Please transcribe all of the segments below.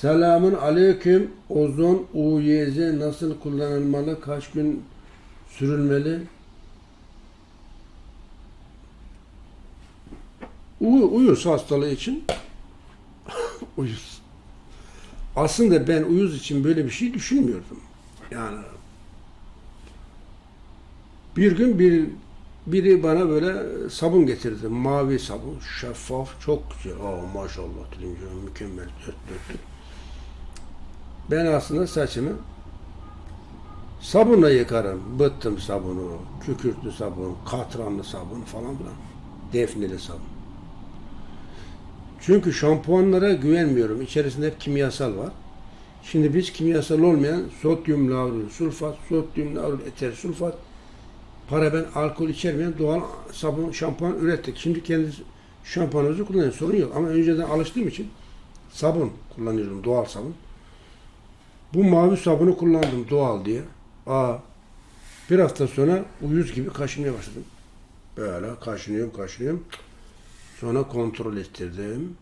Selamun aleyküm. Ozon UYZ nasıl kullanılmalı? Kaç gün sürülmeli? U uyuz hastalığı için uyuz. Aslında ben uyuz için böyle bir şey düşünmüyordum. Yani bir gün bir biri bana böyle sabun getirdi. Mavi sabun, şeffaf, çok güzel. Aa maşallah dedim mükemmel, dört dörtlük. Ben aslında saçımı sabunla yıkarım. Bıttım sabunu, kükürtlü sabun, katranlı sabun falan filan. Defneli sabun. Çünkü şampuanlara güvenmiyorum. İçerisinde hep kimyasal var. Şimdi biz kimyasal olmayan sodyum lauril sulfat, sodyum lauril eter sulfat, paraben, alkol içermeyen doğal sabun, şampuan ürettik. Şimdi kendi şampuanımızı kullanıyoruz. Sorun yok. Ama önceden alıştığım için sabun kullanıyorum. Doğal sabun. Bu mavi sabunu kullandım doğal diye. Aa, bir hafta sonra uyuz gibi kaşınmaya başladım. Böyle kaşınıyorum, kaşınıyorum. Sonra kontrol ettirdim.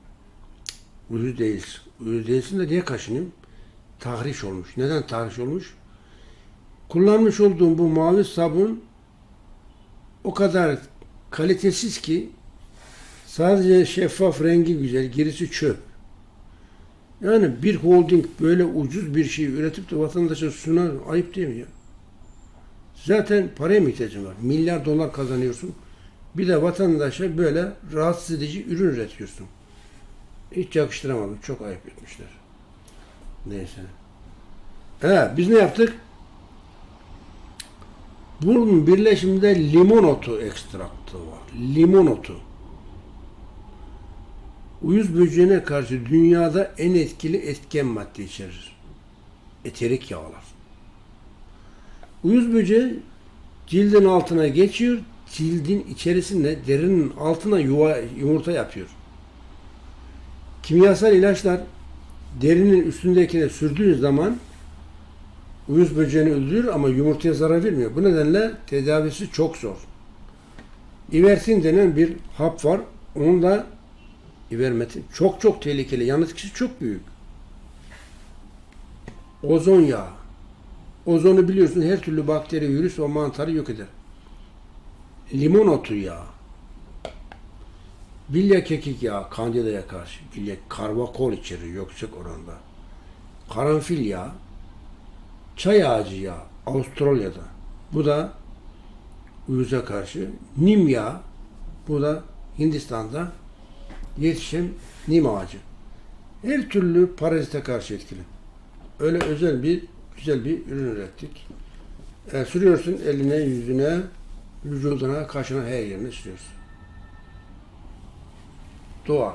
Uyuz değilsin. Uyuz değilsin de niye kaşınıyorum? Tahriş olmuş. Neden tahriş olmuş? Kullanmış olduğum bu mavi sabun o kadar kalitesiz ki sadece şeffaf rengi güzel, gerisi çöp. Yani bir holding böyle ucuz bir şey üretip de vatandaşa sunar ayıp değil mi ya? Zaten paraya mı ihtiyacın var? Milyar dolar kazanıyorsun. Bir de vatandaşa böyle rahatsız edici ürün üretiyorsun. Hiç yakıştıramadım. Çok ayıp etmişler. Neyse. He, biz ne yaptık? Bunun birleşiminde limon otu ekstraktı var. Limon otu. Uyuz böceğine karşı dünyada en etkili etken madde içerir. Eterik yağlar. Uyuz böceği cildin altına geçiyor, cildin içerisinde derinin altına yuva, yumurta yapıyor. Kimyasal ilaçlar derinin üstündekine sürdüğün zaman uyuz böceğini öldürür ama yumurtaya zarar vermiyor. Bu nedenle tedavisi çok zor. İversin denen bir hap var. Onun da ivermetin çok çok tehlikeli. Yan etkisi çok büyük. Ozon yağı. Ozonu biliyorsun her türlü bakteri, virüs o mantarı yok eder. Limon otu yağı. Bilya kekik yağı kandidaya karşı. Bilya karbakol içerir yüksek oranda. Karanfil yağı. Çay ağacı yağı Avustralya'da. Bu da uyuza karşı. Nim yağı. Bu da Hindistan'da yetişen nim ağacı. Her türlü parazite karşı etkili. Öyle özel bir güzel bir ürün ürettik. E, sürüyorsun eline, yüzüne, vücuduna, kaşına her yerine sürüyorsun. Doğal.